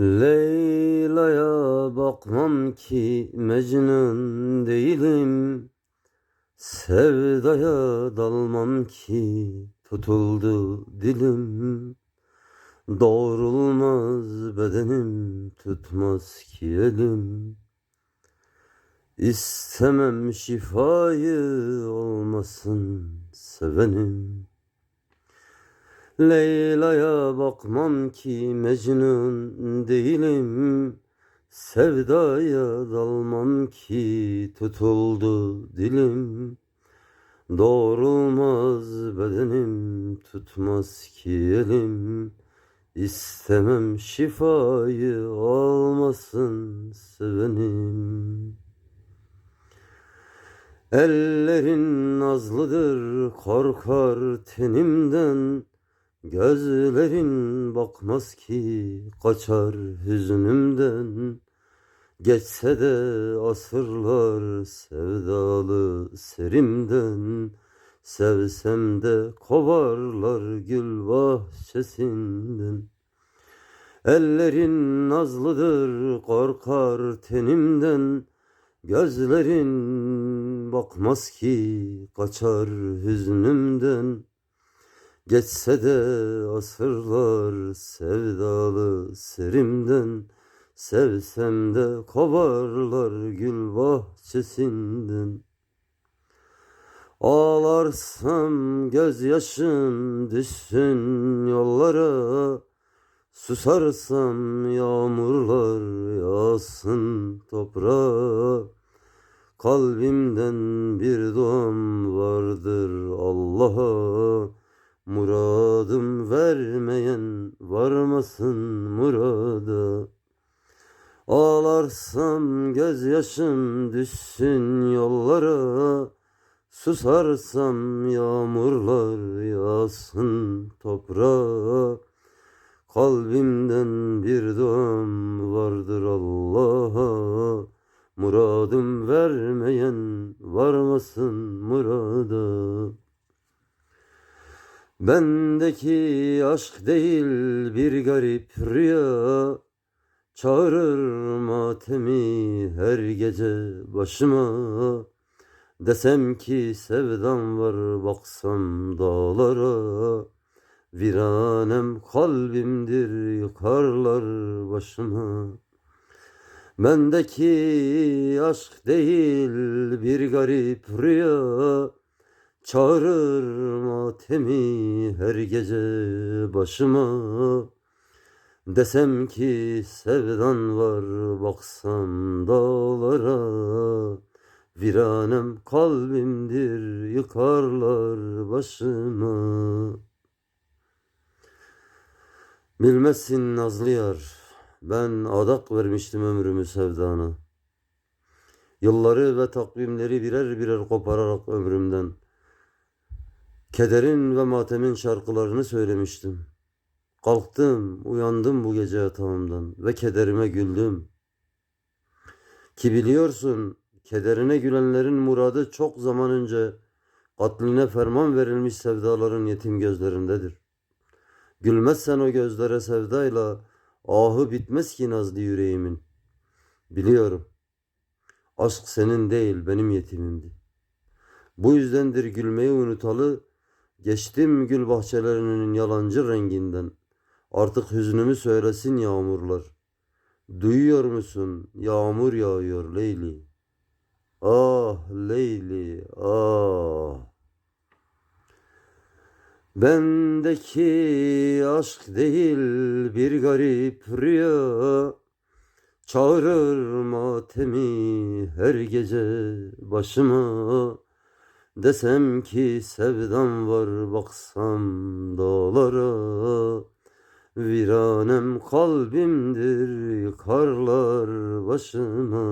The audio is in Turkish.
Leyla'ya bakmam ki Mecnun değilim. Sevdaya dalmam ki tutuldu dilim. Doğrulmaz bedenim tutmaz ki elim. İstemem şifayı olmasın sevenim Leyla'ya bakmam ki Mecnun değilim. Sevdaya dalmam ki tutuldu dilim. Doğrulmaz bedenim tutmaz ki elim. İstemem şifayı olmasın sevenim. Ellerin nazlıdır korkar tenimden Gözlerin bakmaz ki kaçar hüznümden. Geçse de asırlar sevdalı serimden. Sevsem de kovarlar gül bahçesinden. Ellerin nazlıdır korkar tenimden. Gözlerin bakmaz ki kaçar hüznümden Geçse de asırlar sevdalı serimden Sevsem de kovarlar gül bahçesinden. Ağlarsam gözyaşım düşsün yollara Susarsam yağmurlar yağsın toprağa. Kalbimden bir duam vardır Allah'a Muradım vermeyen varmasın murada. Ağlarsam gözyaşım düşsün yollara. Susarsam yağmurlar yağsın toprağa. Kalbimden bir duam vardır Allah'a. Muradım vermeyen varmasın murada Bendeki aşk değil bir garip rüya. Çağırır matemi her gece başıma. Desem ki sevdam var baksam dağlara. Viranem kalbimdir yıkarlar başıma Bendeki aşk değil bir garip rüya Çağırır matemi her gece başıma. Desem ki sevdan var baksam dağlara. Viranem kalbimdir yıkarlar başıma Bilmezsin nazlı yar ben adak vermiştim ömrümü sevdana. Yılları ve takvimleri birer birer kopararak ömrümden Kederin ve matemin şarkılarını söylemiştim. Kalktım, uyandım bu gece yatağımdan ve kederime güldüm. Ki biliyorsun, kederine gülenlerin muradı çok zaman önce katline ferman verilmiş sevdaların yetim gözlerindedir. Gülmezsen o gözlere sevdayla ahı bitmez ki nazlı yüreğimin. Biliyorum, aşk senin değil benim yetimimdi. Bu yüzdendir gülmeyi unutalı, Geçtim gül bahçelerinin yalancı renginden. Artık hüznümü söylesin yağmurlar. Duyuyor musun? Yağmur yağıyor Leyli. Ah Leyli, ah. Bendeki aşk değil bir garip rüya Çağırır matemi her gece başıma Desem ki sevdam var baksam dağlara. Viranem kalbimdir yıkarlar başıma